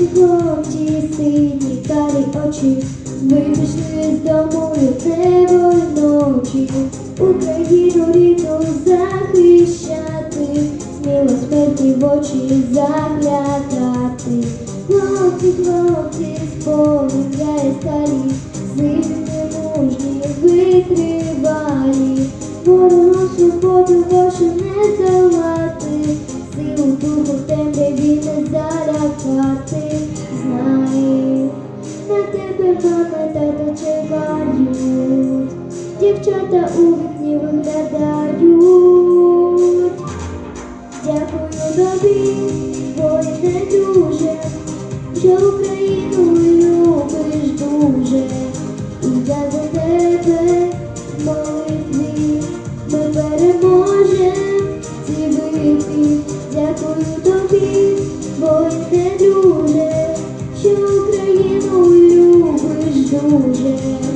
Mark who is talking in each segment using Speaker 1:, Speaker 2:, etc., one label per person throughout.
Speaker 1: Жовті сині карі очі, ми з дому лютневої ночі, Україну рідну захищати, сміло смерті в очі заглядати. Хлопці, хлопці, сповідає сталі, сильні, мужні, витривалі, ворогу свободу тебе мама та тато дівчата у любиш дуже,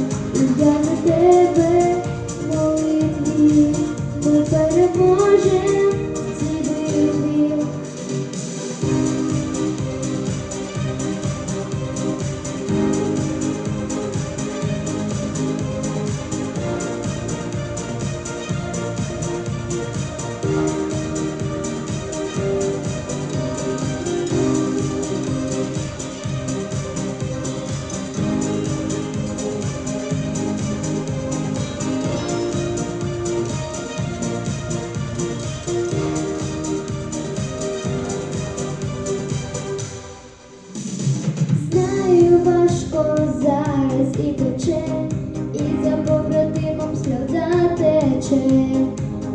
Speaker 1: тече,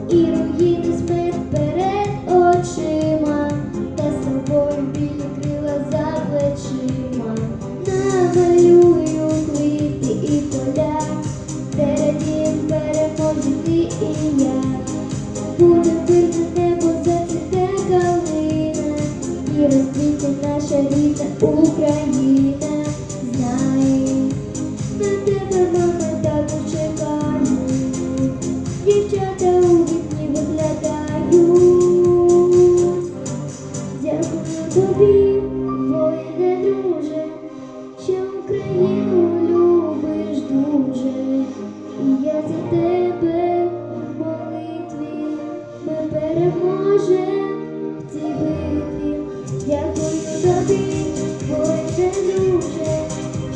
Speaker 1: і руїни смерть перед очима, та з собою білі крила за плечима. Намалюю квіти і поля, де радієм перемозі ти і я. Буде мирне небо, зацвіте калина, і розквітне наша рідна Україна. тобі, Боже, дуже,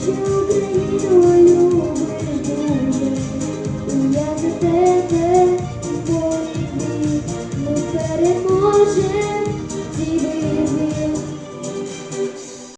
Speaker 1: що Україну любиш дуже, і я за тебе, бо ми переможемо.